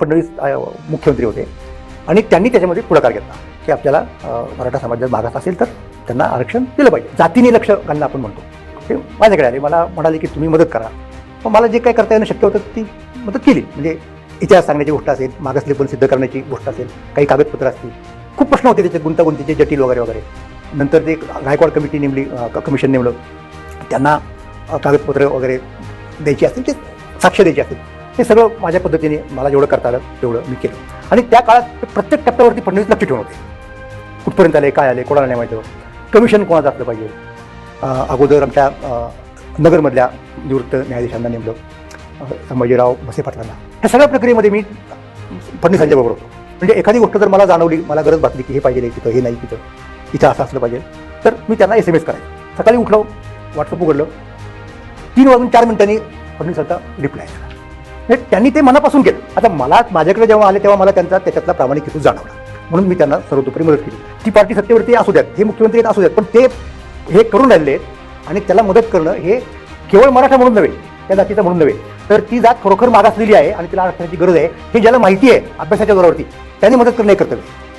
फडणवीस मुख्यमंत्री होते. आणि त्यांनी त्याच्यामध्ये पुढाकार घेतला की आपल्याला मराठा समाजात मागास असेल तर त्यांना आरक्षण दिलं पाहिजे. जातीने लक्ष घालणं आपण म्हणतो. ते माझ्याकडे आले. मला म्हणाले की तुम्ही मदत करा. मग मला जे काय करता येणं शक्य होतं ती मदत केली. म्हणजे इतिहास सांगण्याची गोष्ट असेल मागासलेपण सिद्ध करण्याची गोष्ट असेल काही कागदपत्र असतील. खूप प्रश्न होते त्याचे गुंतागुंतीचे जटिल वगैरे वगैरे. नंतर ते गायकवाड कमिटी नेमली कमिशन नेमलं. त्यांना कागदपत्र वगैरे द्यायची असतील ते साक्ष द्यायची असतील हे सगळं माझ्या पद्धतीने मला जेवढं करता आलं तेवढं मी केलं. आणि त्या काळात प्रत्येक टप्प्यावरती फडणवीस लक्ष ठेवून होते. कुठपर्यंत आले काय आले कोणाला नाही माहिती कमिशन कोणाचं असलं पाहिजे? अगोदर आमच्या नगरमधल्या निवृत्त न्यायाधीशांना नेमलं. संभाजीराव भसे पाटलांना. ह्या सगळ्या प्रक्रियेमध्ये मी फडणवीसांच्या बरोबर होतो. म्हणजे एखादी गोष्ट जर मला जाणवली मला गरज भासली की हे पाहिजे तिथं हे नाही तिथं इथं असं असलं पाहिजे तर मी त्यांना एस एम एस करायचं. सकाळी उठलो व्हॉट्सअप उघडलं. तीन वाजून चार मिनिटांनी फडणवीसांचा रिप्लाय हे त्यांनी ते मनापासून केलं. आता मला माझ्याकडे जेव्हा आले तेव्हा मला त्यांचा त्याच्यातला प्रामाणिक हेतू जाणवला. म्हणून मी त्यांना सर्वतोपरी मदत केली. ती पार्टी सत्तेवरती असू द्यात हे मुख्यमंत्री असू द्यात पण ते हे करून राहिले आणि त्याला मदत करणं हे केवळ मराठा म्हणून नव्हे त्या जातीचा म्हणून नव्हे. तर ती जात खरोखर मागासलेली आहे आणि तिला आरक्षणाची गरज आहे हे ज्याला माहिती आहे अभ्यासाच्या जोरावरती त्यांनी मदत करणं हे कर्तव्य आहे.